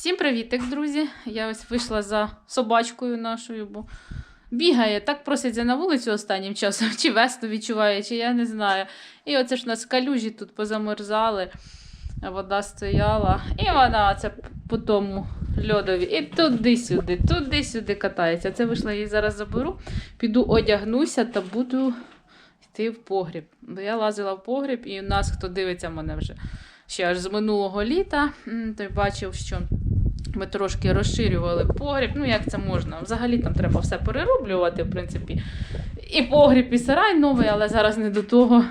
Всім привітик, друзі! Я ось вийшла за собачкою нашою, бо бігає, так проситься на вулицю останнім часом, чи весну відчуває, чи я не знаю. І оце ж у нас калюжі тут позамерзали, вода стояла, і вона це по тому льодові. І туди-сюди, туди-сюди катається. Це вийшла її зараз заберу, піду одягнуся та буду йти в погріб. Бо я лазила в погріб, і у нас, хто дивиться мене вже ще аж з минулого літа, той бачив, що ми трошки розширювали погріб. Ну, як це можна? Взагалі там треба все перероблювати, в принципі. І погріб, і сарай новий, але зараз не до того.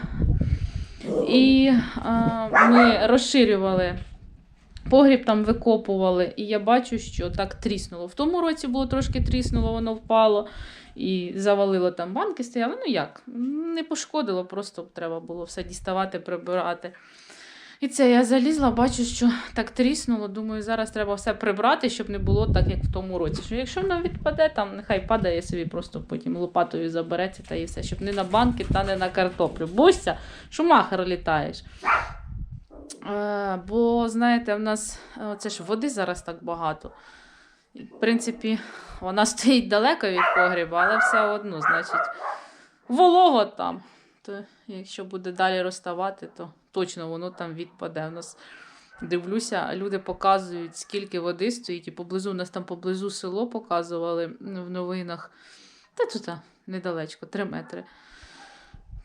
І а, ми розширювали погріб, там викопували, і я бачу, що так тріснуло. В тому році було трошки тріснуло, воно впало і завалило там банки стояли. Ну як? Не пошкодило, просто треба було все діставати, прибирати. І це я залізла, бачу, що так тріснуло. Думаю, зараз треба все прибрати, щоб не було так, як в тому році. Що якщо воно відпаде, там нехай падає собі, просто потім лопатою забереться та і все, щоб не на банки та не на картоплю. Бося, шумахер літаєш. Е, бо, знаєте, в нас е, це ж води зараз так багато. В принципі, вона стоїть далеко від погріба, але все одно, значить, волого там. То якщо буде далі розставати, то точно воно там відпаде. У нас дивлюся, люди показують, скільки води стоїть, і поблизу у нас там поблизу село показували в новинах. Та тут недалечко, 3 метри.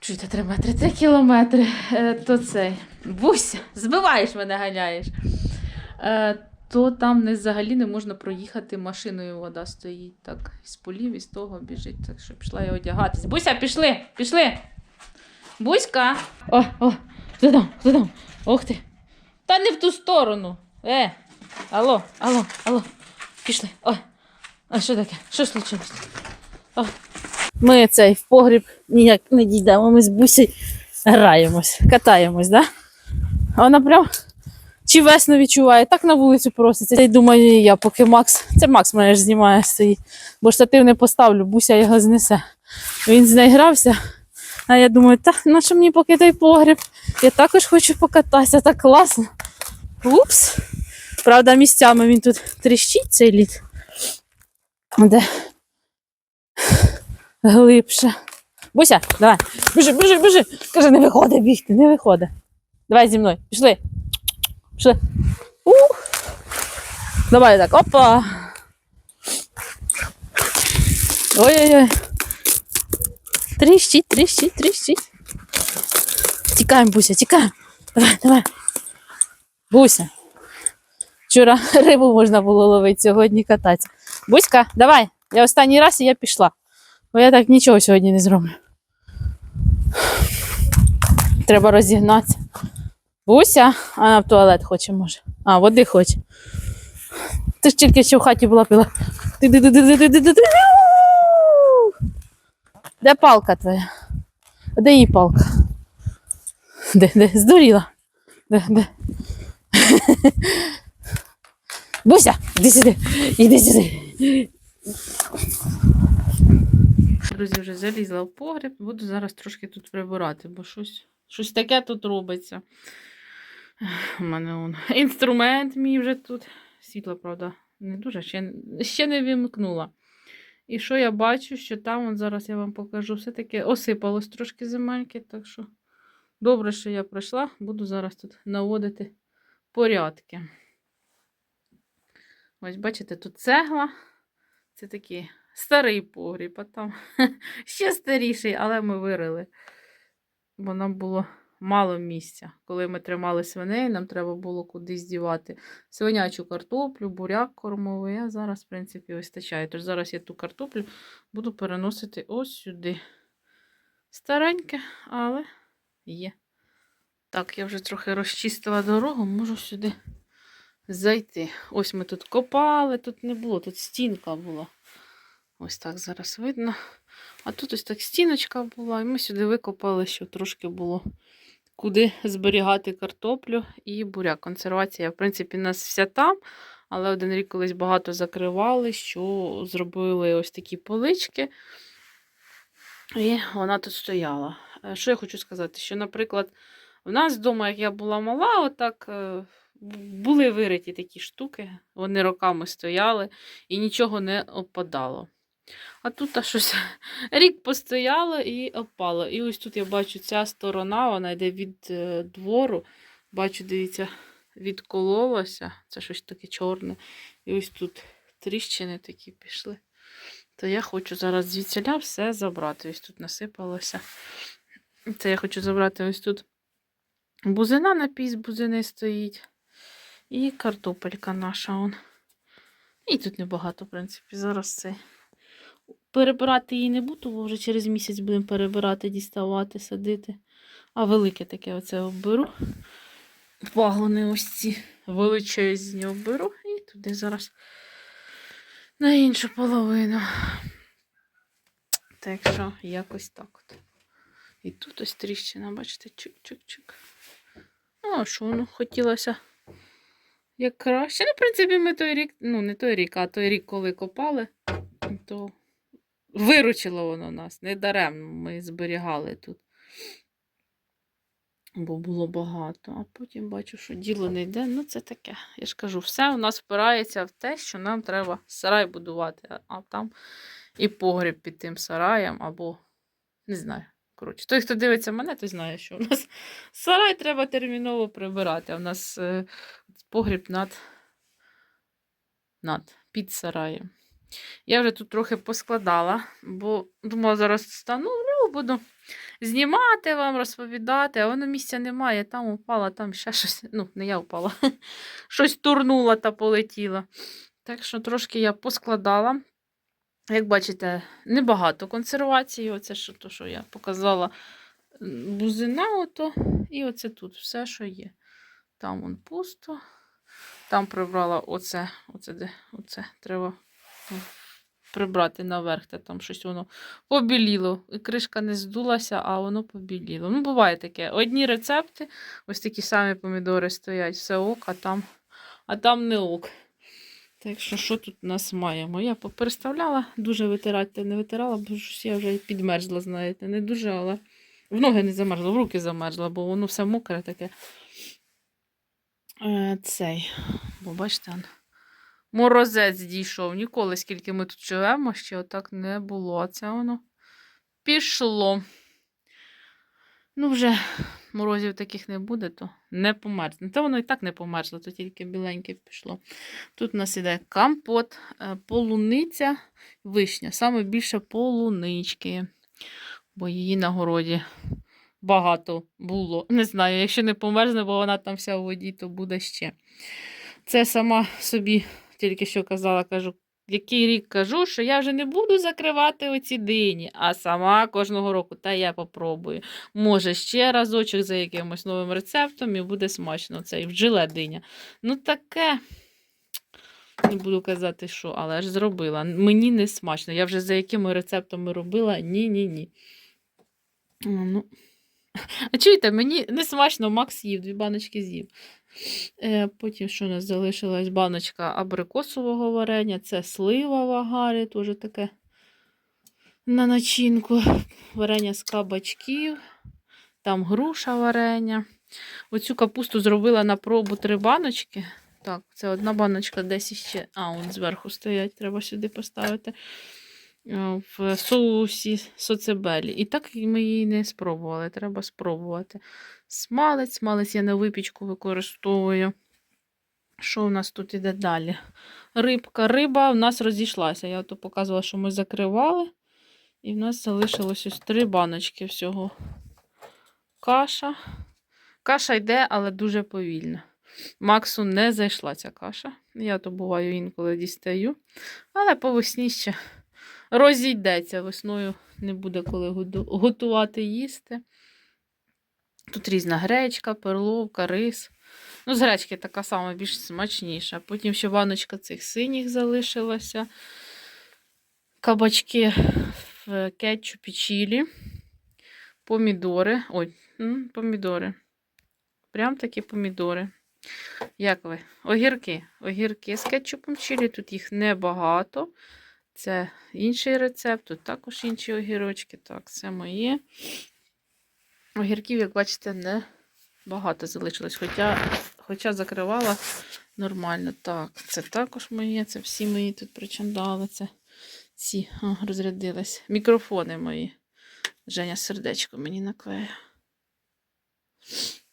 Чуєте, 3 метри, 3 кілометри. Е, то цей. Буся, збиваєш мене, ганяєш. Е, то там не взагалі не можна проїхати машиною. Вода стоїть так із полів, із того біжить. Так що пішла я одягатись. Буся, пішли, пішли. Буська. О, о, хто там, хто там? Ох ти. Та не в ту сторону. Е. Алло, алло, алло. Пішли. Ой. А що таке? Що случилось? О. Ми цей в погріб ніяк не дійдемо. Ми з Бусею граємось, катаємось, да? А вона прям чи весну відчуває, так на вулицю проситься. І думаю, і я, поки Макс. Це Макс мене ж знімає стоїть. Бо штатив не поставлю, Буся його знесе. Він з грався. А я думаю, та на що мені поки той погріб? Я також хочу покататися, так класно. Упс. Правда, місцями він тут тріщить цей лід. Де глибше. Буся, давай. Біжи, біжи, біжи. Каже, не виходить бігти, не виходить. Давай зі мною. Пішли. Пішли. Ух. Давай так. Опа. Ой-ой-ой. Тріщить, тріщить, тріщить. Тікаємо, Буся, тікаємо. Давай, давай. Буся. Вчора рибу можна було ловити, сьогодні кататися. Буська, давай. Я останній раз і я пішла. Бо я так нічого сьогодні не зроблю. Треба розігнатися. Буся, вона в туалет хоче, може. А, води хоче. Ти ж тільки що в хаті була пила. Де палка твоя? Де її палка? Де, де? Здуріла? Де, де? Буся, іди сюди, іди сюди. Друзі, вже залізла в погріб, буду зараз трошки тут прибирати, бо щось, щось таке тут робиться. У мене он інструмент мій вже тут. Світло, правда, не дуже, ще, ще не вимкнула. І що я бачу, що там, от зараз я вам покажу, все-таки осипалось трошки земельки, так що добре, що я пройшла, буду зараз тут наводити порядки. Ось, бачите, тут цегла. Це такий старий погріб, а там ще старіший, але ми вирили. Бо нам було мало місця. Коли ми тримали свиней, нам треба було кудись дівати свинячу картоплю, буряк кормовий. А зараз, в принципі, вистачає. Тож зараз я ту картоплю буду переносити ось сюди. Стареньке, але є. Так, я вже трохи розчистила дорогу, можу сюди зайти. Ось ми тут копали, тут не було, тут стінка була. Ось так зараз видно. А тут ось так стіночка була, і ми сюди викопали, щоб трошки було куди зберігати картоплю і буряк. Консервація, в принципі, у нас вся там, але один рік колись багато закривали, що зробили ось такі полички. І вона тут стояла. Е, Що я хочу сказати? Що, наприклад, в нас вдома, як я була мала, отак е, були вириті такі штуки, вони роками стояли і нічого не опадало. А тут щось рік постояло і опало. І ось тут я бачу ця сторона, вона йде від е, двору. Бачу, дивіться, відкололося. Це щось таке чорне. І ось тут тріщини такі пішли. То я хочу зараз звідсіля все забрати. Ось тут насипалося. Це я хочу забрати ось тут бузина на піс бузини стоїть. І картопелька наша. Он. І тут небагато, в принципі, зараз це. Перебирати її не буду, бо вже через місяць будемо перебирати, діставати, садити. А велике таке оце оберу. Пагони ось ці величезні оберу. І туди зараз на іншу половину. Так що якось так от. І тут ось тріщина, бачите, чик-чик-чик. Ну, а що ну, хотілося як краще. Ну, в принципі, ми той рік, ну, не той рік, а той рік, коли копали, то виручило воно нас. Не даремно ми зберігали тут. Бо було багато. А потім бачу, що діло не йде. Ну, це таке. Я ж кажу, все у нас впирається в те, що нам треба сарай будувати, а- там і погріб під тим сараєм, або не знаю. Коротше, той, хто дивиться мене, той знає, що у нас сарай треба терміново прибирати. А в нас е, погріб над, над під сараєм. Я вже тут трохи поскладала, бо думала, зараз стану, ну, буду знімати вам, розповідати, а воно місця немає. Там упала, там ще щось. Ну, не я впала, щось турнула та полетіла. Так що трошки я поскладала. Як бачите, небагато консервації. Оце що, то, що я показала бузина, ото, і оце тут все, що є. Там вон пусто. Там прибрала оце, оце де, оце треба прибрати наверх, та там щось воно побіліло. І кришка не здулася, а воно побіліло. Ну, буває таке. Одні рецепти, ось такі самі помідори стоять, все ок, а там, а там не ок. Так що, що тут у нас маємо? Я попереставляла, дуже витирати не витирала, бо щось я вже підмерзла, знаєте. Не дуже, але в ноги не замерзла, в руки замерзла, бо воно все мокре таке. Е, цей, бо бачите, морозець дійшов. Ніколи, скільки ми тут живемо, ще отак не було. А це воно пішло. Ну, вже морозів таких не буде, то не померзне. Та воно і так не померзло, то тільки біленьке пішло. Тут у нас іде компот, е, полуниця, вишня. Саме більше полунички, бо її на городі багато було. Не знаю, якщо не померзне, бо вона там вся у воді, то буде ще. Це сама собі тільки що казала, кажу, який рік кажу, що я вже не буду закривати оці дині, а сама кожного року, та я попробую. Може, ще разочок за якимось новим рецептом і буде смачно. Цей вжиле диня. Ну, таке. Не буду казати, що, але ж зробила. Мені не смачно. Я вже за якими рецептами робила, ні-ні-ні. Ну. А чуєте, мені не смачно, Макс їв, дві баночки з'їв. Е, потім, що у нас залишилась баночка абрикосового варення, це слива в агарі, теж таке на начинку. Варення з кабачків, там груша варення. Оцю капусту зробила на пробу три баночки. Так, це одна баночка, десь ще. А, он зверху стоять, треба сюди поставити. Е, В соусі соцебелі. І так ми її не спробували. Треба спробувати. Смалець, смалець я на випічку використовую. Що у нас тут іде далі? Рибка. Риба в нас розійшлася. Я то показувала, що ми закривали. І в нас залишилось ось три баночки всього. Каша. Каша йде, але дуже повільно. Максу не зайшла ця каша. Я то буваю інколи дістаю. Але по весні ще розійдеться. Весною не буде коли готувати їсти. Тут різна гречка, перловка, рис. Ну, з гречки така сама більш смачніша. Потім ще баночка цих синіх залишилася. Кабачки в кетчупі чілі. Помідори. Ой, помідори. Прям такі помідори. Як ви? Огірки. Огірки з кетчупом чилі. Тут їх небагато. Це інший рецепт. Тут також інші огірочки. Так, це моє. Огірків, як бачите, не багато залишилось. Хоча, хоча закривала нормально. Так, це також моє, це всі мої тут причандали. Це ці о, розрядились. Мікрофони мої. Женя сердечко мені наклеє.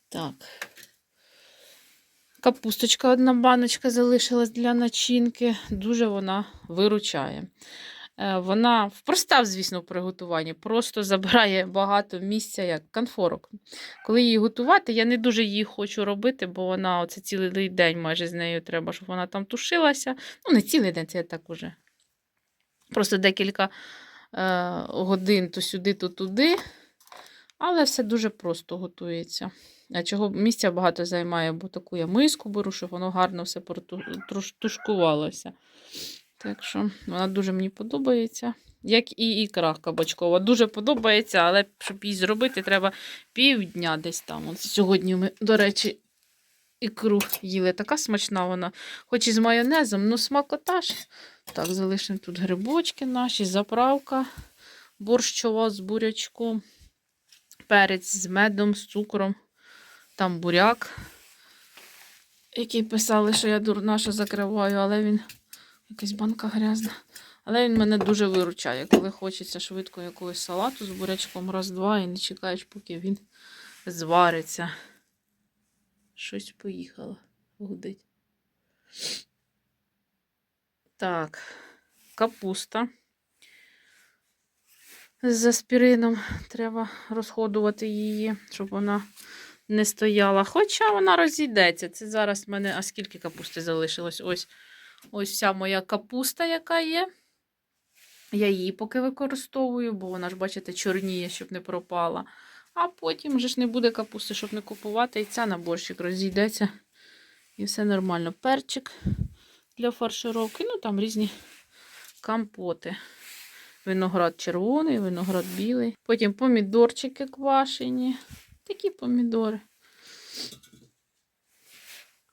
Так. Капусточка одна баночка залишилась для начинки. Дуже вона виручає. Е, Вона проста, звісно, в приготуванні, просто забирає багато місця як конфорок. Коли її готувати, я не дуже її хочу робити, бо вона оце цілий день майже з нею треба, щоб вона там тушилася. Ну, не цілий день, це я так уже. Просто декілька е, годин то сюди, то туди. Але все дуже просто готується. А чого місця багато займає, бо таку я миску беру, щоб воно гарно все проту- труш- тушкувалося. Так що вона дуже мені подобається. Як і ікра кабачкова. Дуже подобається, але щоб її зробити, треба півдня десь там. От сьогодні ми, до речі, ікру їли. Така смачна вона. Хоч і з майонезом, ну смакота ж. Так, залишимо тут грибочки наші, заправка борщова з бурячком, перець з медом, з цукром, там буряк, який писали, що я дурна, що закриваю, але він якась банка грязна. Але він мене дуже виручає, коли хочеться швидко якогось салату з бурячком раз-два і не чекаєш, поки він звариться. Щось поїхало. Гудить. Так, капуста. З аспірином треба розходувати її, щоб вона не стояла. Хоча вона розійдеться. Це зараз в мене. А скільки капусти залишилось? Ось ось вся моя капуста, яка є. Я її поки використовую, бо вона ж, бачите, чорніє, щоб не пропала. А потім вже ж не буде капусти, щоб не купувати. І ця на борщик розійдеться. І все нормально. Перчик для фаршировки. Ну, там різні компоти. Виноград червоний, виноград білий. Потім помідорчики квашені. Такі помідори.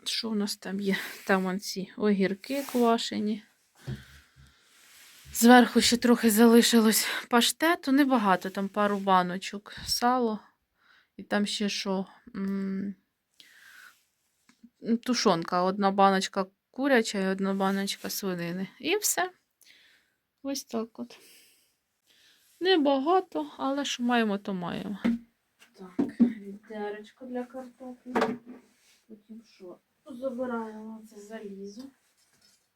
Що у нас там є? Там ці огірки квашені. Зверху ще трохи залишилось паштету, небагато, там пару баночок, сало. І там ще що? Тушонка. Одна баночка куряча і одна баночка свинини. І все. Ось так от. Небагато, але що маємо, то маємо. Так, відеречко для картоплі. Потім що? Забираємо це залізо.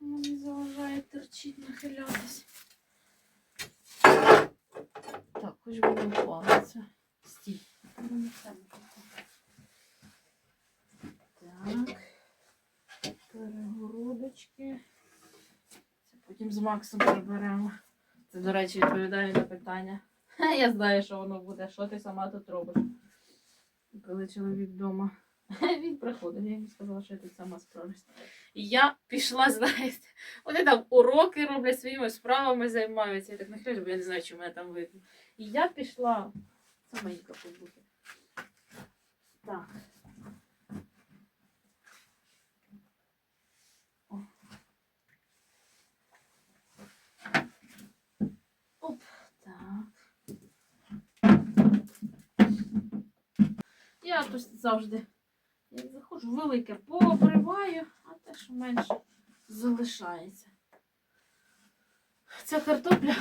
Воно не заважає терчить, нахилятись. Так, хоч впала це. Стій. Так. Перегородочки. Це потім з Максом приберемо. Це, до речі, відповідає на питання. Я знаю, що воно буде. Що ти сама тут робиш? Коли чоловік вдома. Він приходив, я йому сказала, що я тут сама справлюсь. І я пішла, знаєте, вони там уроки роблять своїми справами займаються. Я так нахилюсь, бо я не знаю, чи мене там видно. І я пішла. Це мої капубуки. Так. Оп, так. Я тут завжди, заходжу, велике пообриваю, а те, що менше, залишається. Ця картопля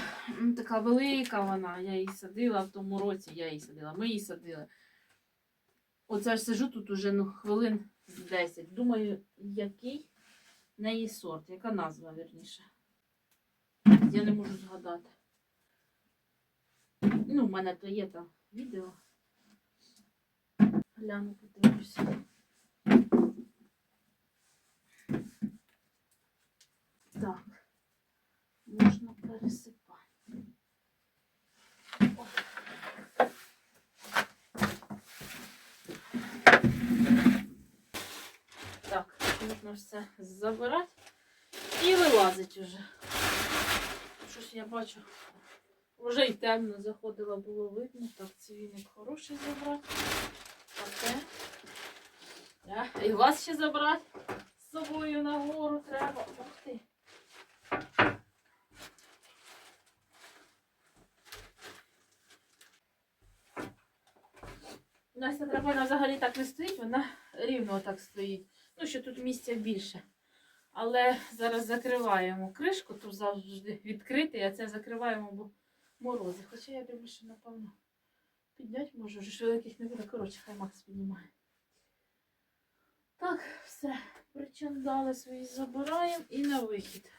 така велика вона, я її садила в тому році, я її садила, ми її садили. Оце ж сижу тут уже ну, хвилин з 10. Думаю, який неї сорт, яка назва, вірніше. Я не можу згадати. Ну, в мене то є там відео. Гляну, подивлюся. Так, можна пересипати. О. Так, можна все забирати і вилазить уже. Щось я бачу. Вже й темно заходила, було видно. Так, цивільник хороший забрати. Таке. Так, І вас ще забрати з собою на гору треба. Ух ти. Настя драбина взагалі так не стоїть, вона рівно так стоїть. Ну, що тут місця більше. Але зараз закриваємо кришку, тут завжди відкритий, а це закриваємо, бо морози. Хоча я думаю, що напевно підняти можу, вже ж великих не буде. Коротше, хай Макс піднімає. Так, все. Причандали свої забираємо і на вихід.